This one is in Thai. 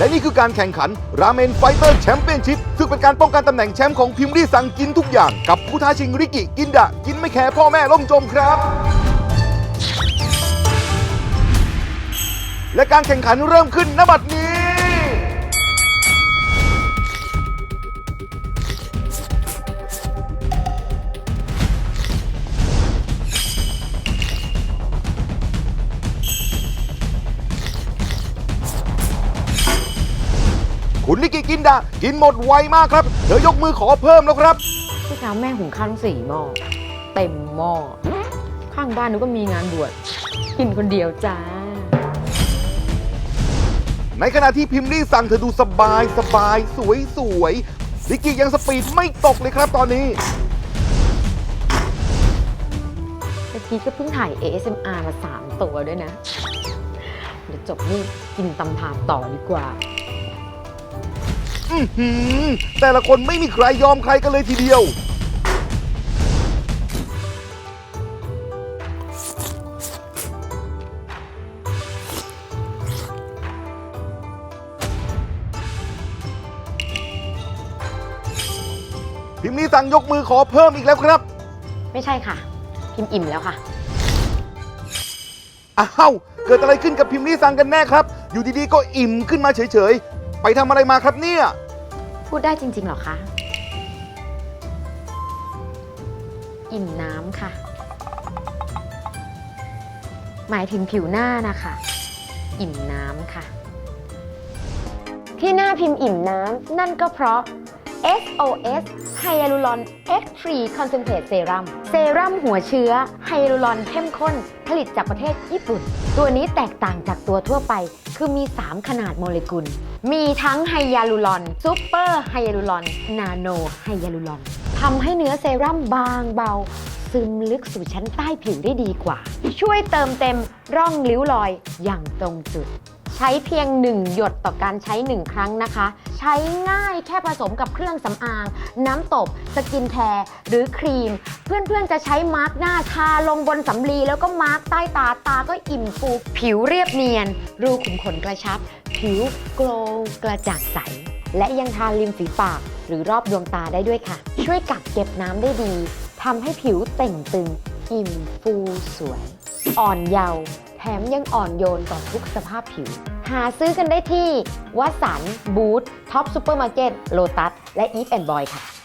และนี่คือการแข่งขันราเมนไฟเตอร์แชมเปี้ยนชิพซึ่งเป็นการป้องกันตำแหน่งแชมป์ของพิมพ์รีสั่งกินทุกอย่าง กับผู้ท้าชิงริกิกินดะ กินไม่แคร์พ่อแม่ล่มจมครับ และการแข่งขันเริ่มขึ้นณบัดนี้ คุณลิกิกินดะกินหมดไวมากครับ เธอยกมือขอเพิ่มแล้วครับที่เช้าแม่หุงข้าวทั้งสี่หม้อเต็มหม้อข้างบ้านหนูก็มีงานบวชกินคนเดียวจ้า ในขณะที่พิมพ์รีสั่งเธอดูสบายสบายสวยสวยลิกิยังสปีดไม่ตกเลยครับตอนนี้เมื่อกี้ก็เพิ่งถ่าย ASMR มา 3 ตัวด้วยนะ เดี๋ยวจบนี่กินตำถาดต่อดีกว่า อื้อหือแต่ละคนไม่มีใครยอมใครกันเลยทีเดียว พิมพ์นี้สั่งยกมือขอเพิ่มอีกแล้วครับ ไม่ใช่ค่ะ พิมพ์อิ่มแล้วค่ะ อ้าว เกิดอะไรขึ้นกับพิมพ์นี้สั่งกันแน่ครับ อยู่ดีๆ ก็อิ่มขึ้นมาเฉยๆ ไปทำอะไรมาครับเนี่ย พูดได้จริงๆเหรอคะ อิ่มน้ำค่ะ หมายถึงผิวหน้านะคะ อิ่มน้ำค่ะ ที่หน้าพิมพ์อิ่มน้ำนั่นก็เพราะ SOS Hyaluron X3 Concentrate Serum เซรั่มหัวเชื้อไฮยาลูรอนเข้มข้น ผลิตจากประเทศญี่ปุ่น ตัวนี้แตกต่างจากตัวทั่วไป คือมี 3 ขนาดโมเลกุล มีทั้งไฮยาลูรอนซูเปอร์ไฮยาลูรอน นาโนไฮยาลูรอนทำให้เนื้อเซรั่มบางเบา ซึมลึกสู่ชั้นใต้ผิวได้ดีกว่า ช่วยเติมเต็มร่องริ้วรอยอย่างตรงจุด ใช้เพียง 1 หยดต่อการใช้ 1 ครั้งนะคะ ใช้ง่ายแค่ผสมกับเครื่องสำอาง น้ำตบ สกินแคร์หรือครีม เพื่อนๆจะใช้มาร์กหน้าทาลงบนสำลีแล้วก็มาร์กใต้ตาตาก็อิ่มฟูผิวเรียบเนียน รูขุมขนกระชับ ผิวโกลว์กระจ่างใส และยังทาริมฝีปาก หรือรอบดวงตาได้ด้วยค่ะ ช่วยกักเก็บน้ำได้ดีทำให้ผิวเต่งตึง อิ่มฟูสวย อ่อนเยาว์ แถมยังอ่อนโยนต่อทุกสภาพผิว หาซื้อกันได้ที่วัสันบูธท็อปซูเปอร์มาร์เก็ตโลตัสและอีฟแอนด์บอยค่ะ